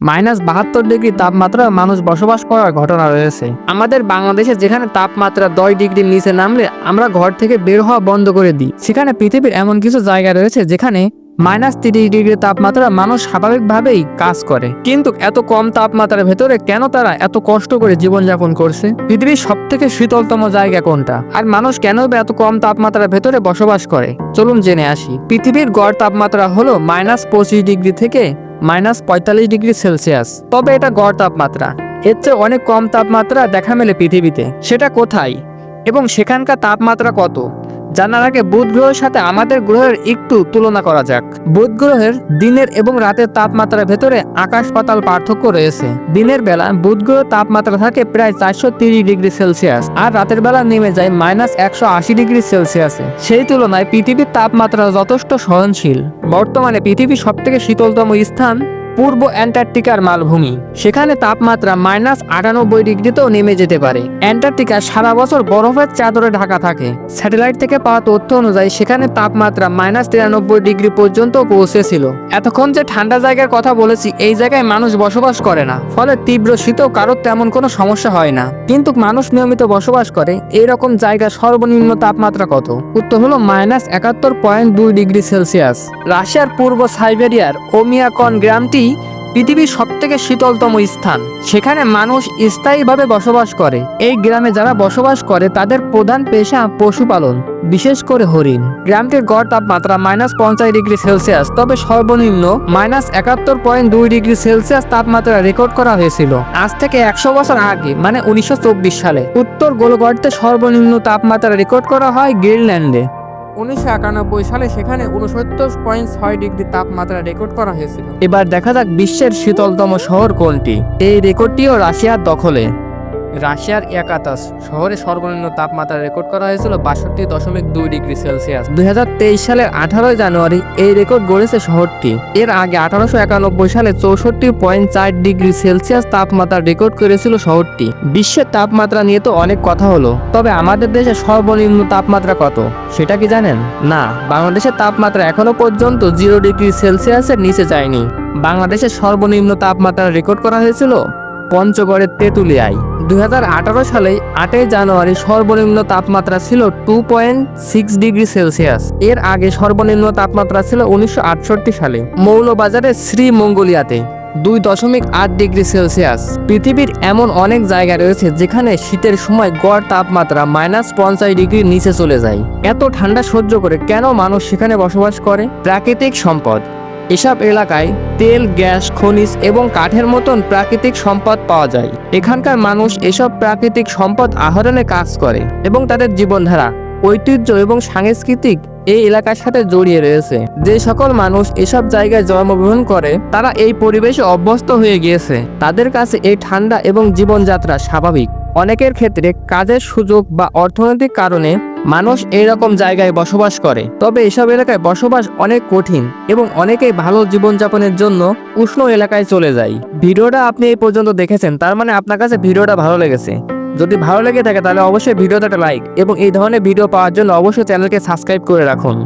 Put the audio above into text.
Minus বাহাত্তর degree তাপমাত্রা মানুষ বসবাস করার ঘটনা রয়েছে। আমাদের বাংলাদেশে যেখানে তাপমাত্রা দশ ডিগ্রির নিচে নামলে আমরা ঘর থেকে বের হওয়া বন্ধ করে দিই। সেখানে পৃথিবীর এমন কিছু জায়গা রয়েছে যেখানে মাইনাস তিরিশ ডিগ্রি তাপমাত্রা মানুষ স্বাভাবিকভাবেই কাজ করে। কিন্তু এত কম তাপমাত্রার ভেতরে কেন তারা এত কষ্ট করে জীবনযাপন করছে? পৃথিবীর সব থেকে শীতলতম জায়গা কোনটা? আর মানুষ কেন এত কম তাপমাত্রার ভেতরে বসবাস করে? চলুন জেনে আসি। পৃথিবীর গড় তাপমাত্রা হলো মাইনাস পঁচিশ ডিগ্রি থেকে মাইনাস পঁয়তাল্লিশ ডিগ্রি সেলসিয়াস। তবে এটা গড় তাপমাত্রা। এর চেয়ে অনেক কম তাপমাত্রা দেখা মেলে পৃথিবীতে। সেটা কোথায়? এবং সেখানকার তাপমাত্রা কত? জানার আগে বুধ গ্রহের সাথে আমাদের গ্রহের একটু তুলনা করা যাক। বুধ গ্রহের দিনের এবং রাতের তাপমাত্রার ভেতরে আকাশ পাতাল পার্থক্য রয়েছে। দিনের বেলা বুধ গ্রহের তাপমাত্রা থাকে প্রায় চারশো ডিগ্রি সেলসিয়াস আর রাতের বেলা নেমে যায় মাইনাস একশো আশি ডিগ্রি সেলসিয়াসে। সেই তুলনায় পৃথিবীর তাপমাত্রা যথেষ্ট সহনশীল। বর্তমানে পৃথিবীর সবথেকে শীতলতম স্থান পূর্ব অ্যান্টার্কটিকার মালভূমি। সেখানে তাপমাত্রা মাইনাস আটানব্বই ডিগ্রিতেও নেমে যেতে পারে। অ্যান্টার্কটিকা সারা বছর বরফের চাদরে ঢাকা থাকে। স্যাটেলাইট থেকে পাওয়া তথ্য অনুযায়ী সেখানে তাপমাত্রা মাইনাস তিরানব্বই ডিগ্রি পর্যন্ত পৌঁছেছিল। এতক্ষণ যে ঠান্ডা জায়গার কথা বলেছি, এই জায়গায় মানুষ বসবাস করে না। ফলে তীব্র শীতও কারোর তেমন কোনো সমস্যা হয় না। কিন্তু মানুষ নিয়মিত বসবাস করে এই রকম জায়গার সর্বনিম্ন তাপমাত্রা কত? উত্তর হলো মাইনাস একাত্তর পয়েন্ট দুই ডিগ্রি সেলসিয়াস। রাশিয়ার পূর্ব সাইবেরিয়ার ওমিয়াকন গ্রামটি পৃথিবীর সবথেকে শীতলতম স্থান। সেখানে মানুষ স্থায়ীভাবে বসবাস করে। এই গ্রামে যারা বসবাস করে, তাদের প্রধান পেশা পশুপালন, বিশেষ করে হরিণ। গ্রামটির গড় তাপমাত্রা মাইনাস পঞ্চাশ ডিগ্রি সেলসিয়াস, তবে সর্বনিম্ন মাইনাস একাত্তর পয়েন্ট দুই ডিগ্রি সেলসিয়াস তাপমাত্রা রেকর্ড করা হয়েছিল। আজ থেকে একশো বছর আগে মানে উনিশশো চব্বিশ সালে, উত্তর গোলগর্তে সর্বনিম্ন তাপমাত্রা রেকর্ড করা হয় গ্রিনল্যান্ডে। উনিশশো একানব্বই সালে সেখানে উনসত্তর পয়েন্ট ছয় ডিগ্রি তাপমাত্রা রেকর্ড করা হয়েছিল। এবার দেখা যাক বিশ্বের শীতলতম শহর কোনটি। এই রেকর্ডটিও রাশিয়ার দখলে। রাশিয়ার একাতাস শহরে সর্বনিম্ন তাপমাত্রা রেকর্ড করা হয়েছিল বাষট্টি দশমিক দুই ডিগ্রি সেলসিয়াস। দু হাজার তেইশ সালের আঠারোই জানুয়ারি এই রেকর্ড গড়েছে শহরটি। এর আগে আঠারোশো একানব্বই সালে চৌষট্টি পয়েন্ট চার ডিগ্রি সেলসিয়াস তাপমাত্রা রেকর্ড করেছিল শহরটি। বিশ্বের তাপমাত্রা নিয়ে তো অনেক কথা হলো। তবে আমাদের দেশে সর্বনিম্ন তাপমাত্রা কত? সেটা কি জানেন? না, বাংলাদেশের তাপমাত্রা এখনও পর্যন্ত জিরো ডিগ্রি সেলসিয়াসের নিচে যায়নি। বাংলাদেশের সর্বনিম্ন তাপমাত্রা রেকর্ড করা হয়েছিল পঞ্চগড়ের তেঁতুলিয়ায় দু হাজার আঠারো সালে আটই জানুয়ারি সর্বনিম্ন তাপমাত্রা ছিল two point six degree Celsius এর আগে সর্বনিম্ন তাপমাত্রা ছিল উনিশশো আটষট্টি সালে। মৌলবাজারের শ্রীমঙ্গলিয়াতে দুই দশমিক আট ডিগ্রি সেলসিয়াস পৃথিবীর এমন অনেক জায়গা রয়েছে যেখানে শীতের সময় গড় তাপমাত্রা মাইনাস পঞ্চাশ ডিগ্রির নিচে চলে যায়। এত ঠান্ডা সহ্য করে কেন মানুষ সেখানে বসবাস করে? প্রাকৃতিক সম্পদ। এসব এলাকায় তেল, গ্যাস, খনিজ এবং কাঠের মতন প্রাকৃতিক সম্পদ পাওয়া যায়। এখানকার মানুষ এসব প্রাকৃতিক সম্পদ আহরণে কাজ করে এবং তাদের জীবনধারা, ঐতিহ্য এবং সাংস্কৃতিক এই এলাকার সাথে জড়িয়ে রয়েছে। যে সকল মানুষ এসব জায়গায় জন্মগ্রহণ করে, তারা এই পরিবেশে অভ্যস্ত হয়ে গিয়েছে। তাদের কাছে এই ঠান্ডা এবং জীবনযাত্রা স্বাভাবিক। অনেকের ক্ষেত্রে কাজের সুযোগ বা অর্থনৈতিক কারণে মানুষ এই রকম জায়গায় বসবাস করে। তবে এসব এলাকায় বসবাস অনেক কঠিন এবং অনেকেই ভালো জীবনযাপনের জন্য উষ্ণ এলাকায় চলে যায়। ভিডিওটা আপনি এই পর্যন্ত দেখেছেন, তার মানে আপনার কাছে ভিডিওটা ভালো লেগেছে। যদি ভালো লেগে থাকে তাহলে অবশ্যই ভিডিওতে একটা লাইক এবং এই ধরনের ভিডিও পাওয়ার জন্য অবশ্যই চ্যানেলকে সাবস্ক্রাইব করে রাখুন।